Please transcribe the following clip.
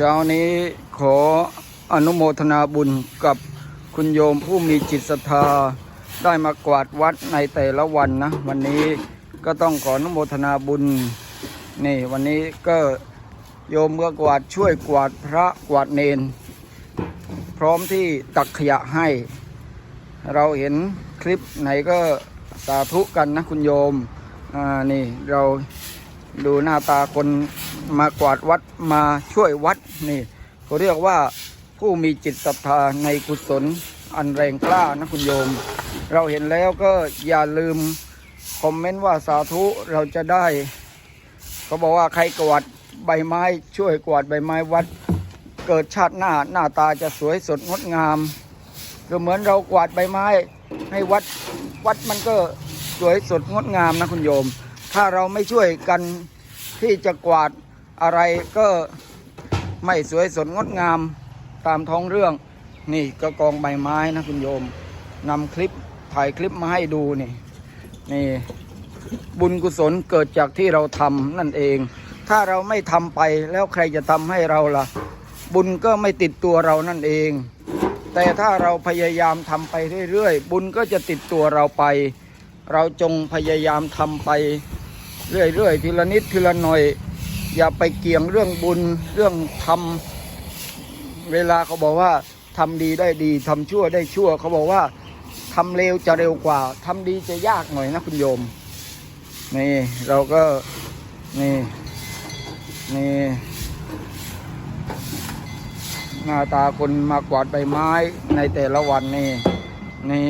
เช้านี้ขออนุโมทนาบุญกับคุณโยมผู้มีจิตศรัทธาได้มากวาดวัดในแต่ละวันนะ วันนี้ก็ต้องขออนุโมทนาบุญนี่วันนี้ก็โยมก็กวาดช่วยกวาดพระกวาดเนน พร้อมที่ตักขยะให้ เราเห็นคลิปไหนก็สาธุกันนะคุณโยมอ่านี่เราดูหน้าตาคน มากวาดวัดมาช่วยวัดนี่เขาเรียกว่าผู้มีจิตศรัทธาในกุศลอันแรงกล้านะคุณโยม เราเห็นแล้วก็อย่าลืมคอมเมนต์ว่าสาธุเราจะได้เขาบอกว่าใครกวาดใบไม้ช่วยกวาดใบไม้วัด เกิดชาติหน้าหน้าตาจะสวยสดงดงามก็เหมือนเรากวาดใบไม้ให้วัดวัดมันก็สวยสดงดงามนะคุณโยม ถ้าเราไม่ช่วยกันที่จะกวาด อะไรก็ไม่สวยสดงดงามตามท้องเรื่อง นี่ก็กองใบไม้นะคุณโยมนำคลิปถ่ายคลิปมาให้ดูนี่ นี่ บุญกุศลเกิดจากที่เราทำนั่นเอง ถ้าเราไม่ทำไปแล้วใครจะทำให้เราล่ะ บุญก็ไม่ติดตัวเรานั่นเอง แต่ถ้าเราพยายามทำไปเรื่อยๆ บุญก็จะติดตัวเราไป เราจงพยายามทำไป เรื่อยๆ ทีละนิดทีละหน่อย อย่าไปเกี่ยงเรื่องบุญเรื่องทำเวลาเขาบอกว่าทำดีได้ดีทำชั่วได้ชั่ว เขาบอกว่าทำเร็วจะเร็วกว่าทำดีจะยากหน่อยนะคุณโยมนี่เราก็นี่นี่หน้าตาคนมากวาดใบไม้ในแต่ละวันนี่นี่